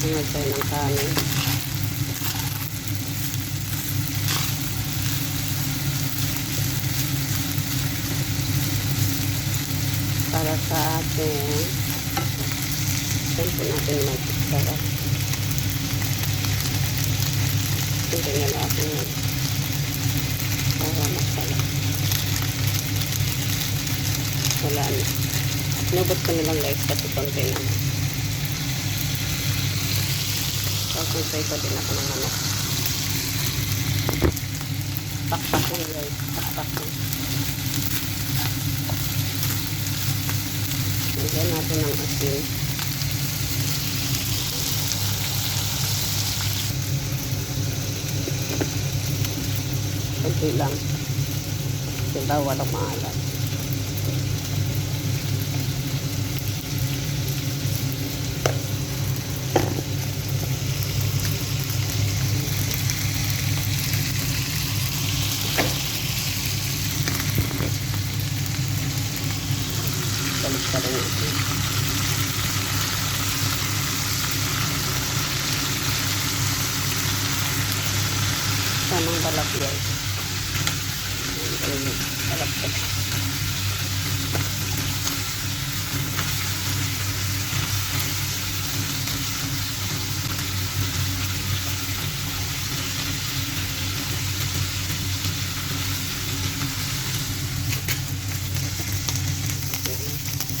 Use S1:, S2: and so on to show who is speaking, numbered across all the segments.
S1: naman tayo ng kanin. Para sa ating Siyempre natin mag-sarap. Hindi nga natin mag para masarap. Wala na. Inubot ko nilang guys kasi konti naman. Pag-try ko din ako ng ano. Pakpak lang guys. Pakpak lang. Lagyan natin ng asin. Kunti lang. Kasi bawal ang maalat. Balik pa rin natin. Tamang balak yan. Ayan, balak ko.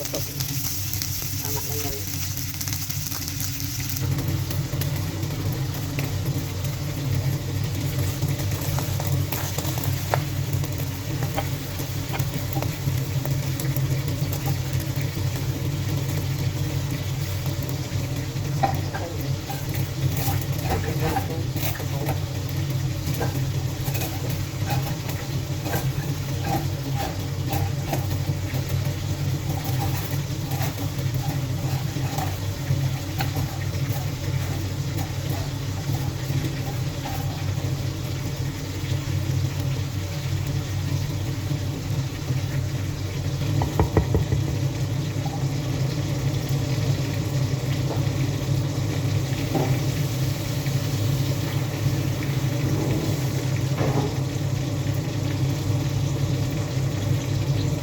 S1: Ito. Tama lang yan.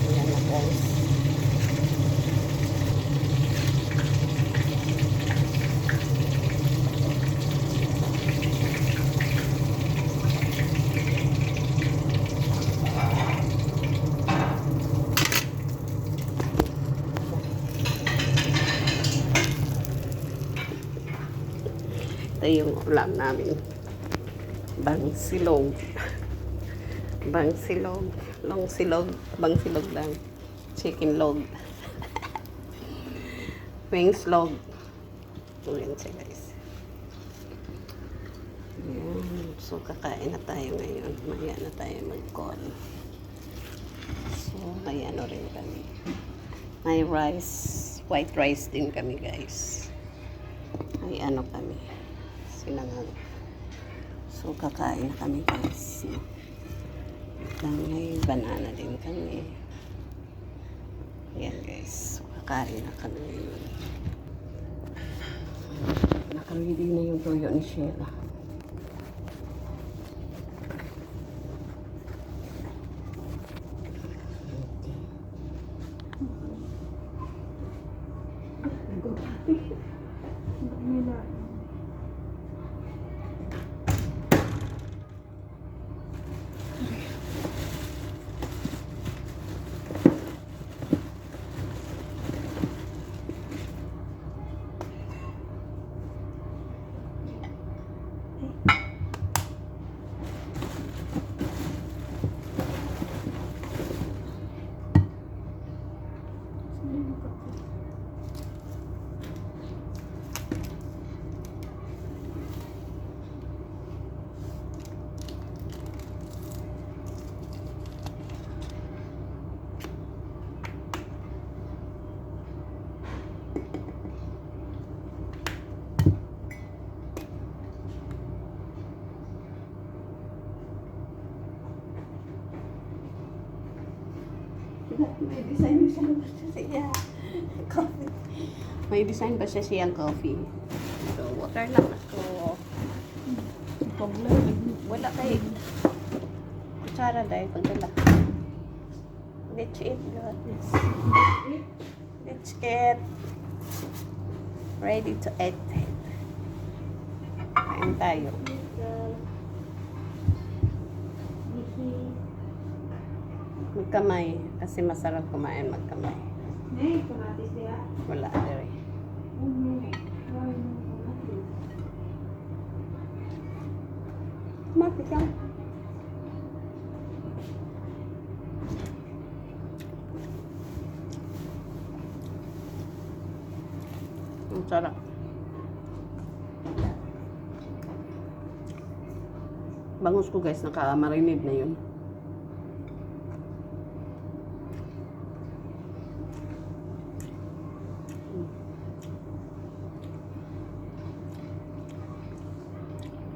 S1: Ayan na guys. Ito yung ulam namin. Bangsilog. Bangsilog. Long silog. Bangsilog lang. Chicken log. Wings log. Ito yan siya guys. Ayan. So kakain na tayo ngayon. Maya na tayo mag-call. So may ano rin kami. May rice. White rice din kami guys. May ano kami. Sinangang. So kakain na kami guys. Lang may banana din kami. Ayan guys. So, kakain na kami. Nakaready na yung toyo ni Sheila. May design siya siya. Coffee. May design pa siya siyang coffee. So, Water lang ako.
S2: Problem.
S1: Wala kay kutsara dahil pagdala. Let's eat, guys. Let's eat. Ready to eat. Kain tayo. Magkamay. Kasi masarap kumain magkamay.
S2: Nay, kamatis dia.
S1: Wala, dere. Mati ka. Ang sarap. Bangus ko guys, naka-marinade na yun.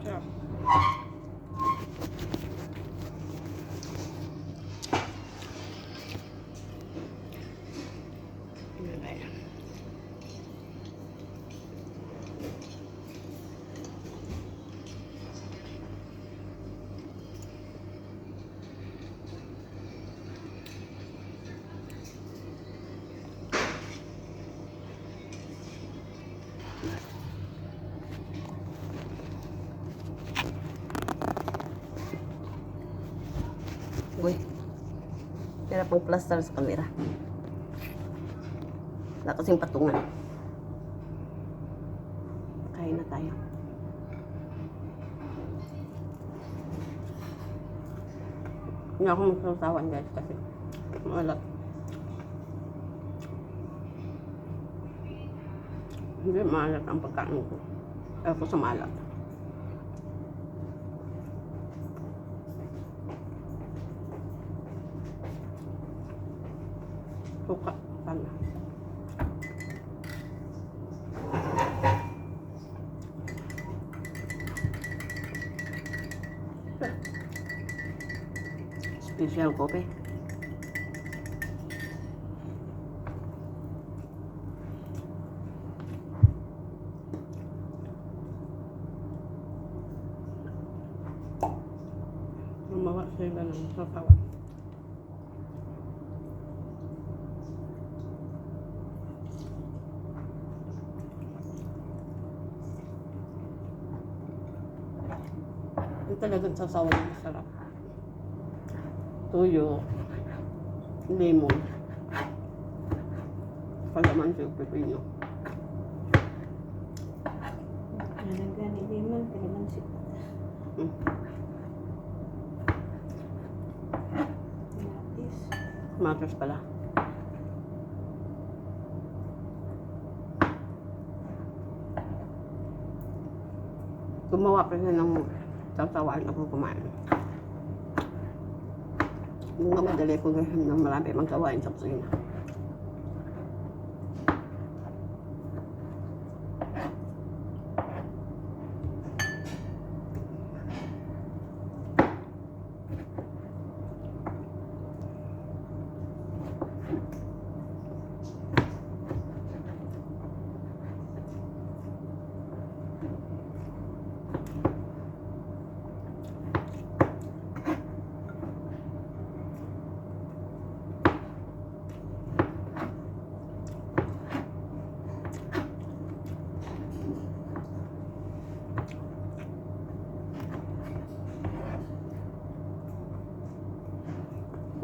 S1: Sarap. Ano ba yan? Uy. Kaya pang plaster sa kamera. Wala kasing patungan. Kain na tayo. Hindi ako magsasawan guys kasi malat. Hindi maalat ang pagkain ko. Ako sa maalat. Special kopi. Gumawa sila ng sasawan. Yung talagang sasawa ng masarap. Tuyo, lemon, kalamansi, pepino.
S2: Nalagani lemon, kalamansi.
S1: Mm.
S2: Kamatis.
S1: Kamatis pala. Gumawa kasi ng sasawaan ako kumain. Yung nga madali ko ng marami mang gawain sa kusina.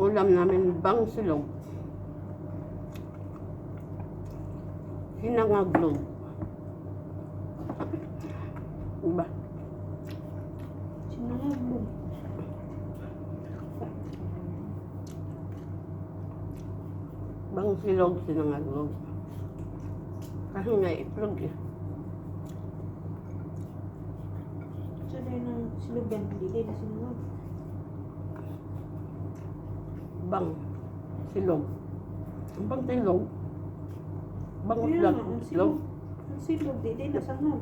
S1: Ulam namin bang silog. Hinangaglog. Diba?
S2: Sinangag
S1: Bang silog, sinangaglog. Kasi nga itlog eh.
S2: Sa rin ng silugan, hindi din na sinangag.
S1: Bang silog. Ang bang silog. Bang
S2: Kaya
S1: uslag,
S2: nga, ang
S1: itlog.
S2: silog. Ang silog, di din na sangag.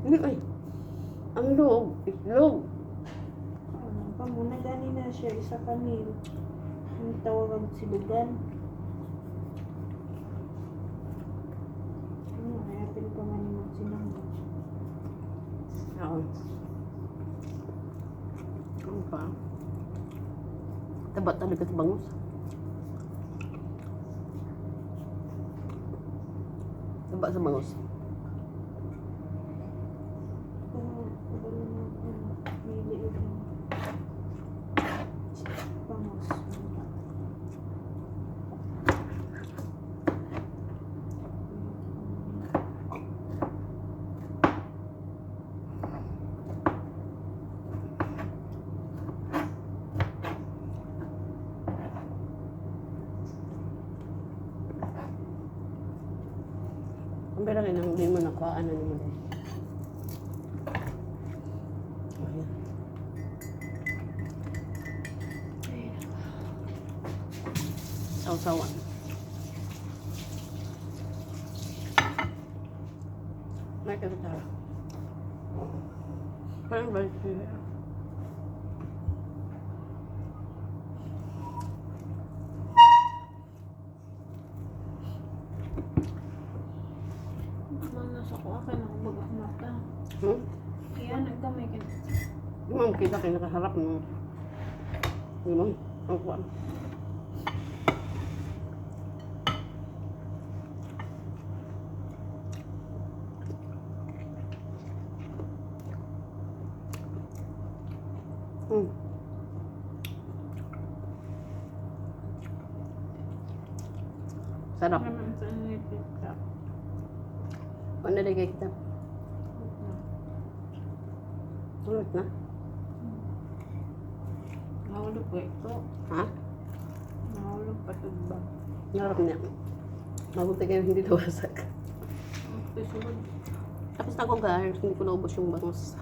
S1: Hindi ay. Ang loob, itlog.
S2: Ano pa muna gani na siya, isa kami. Ang tawag ang silugan. Ano, hayapin pa man yung sinangag.
S1: Oo. Ano pa? Taba talaga sa bangus. Taba sa bangus. Ang pera kayo nang hindi mo nakuha, ano naman eh. Sausawan. May kasara. Parang balik siya. Hmm?
S2: Kaya nagkamay ka.
S1: Yung mga kita kayo nakaharap ng mga ang kuwan. Hmm. Sarap.
S2: Nilipit ka.
S1: Ano kita? Nahulog na?
S2: Nahulog ba ito?
S1: Ha?
S2: Nahulog pa ito ba?
S1: Narap niya. Mabuti kayo hindi nawasak.
S2: Susunod.
S1: Tapos na ako guard, hindi ko naubos yung bangus.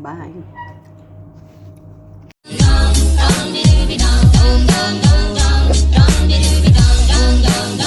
S1: Bye. Dum dum dum dum dum dum dum dum dum dum dum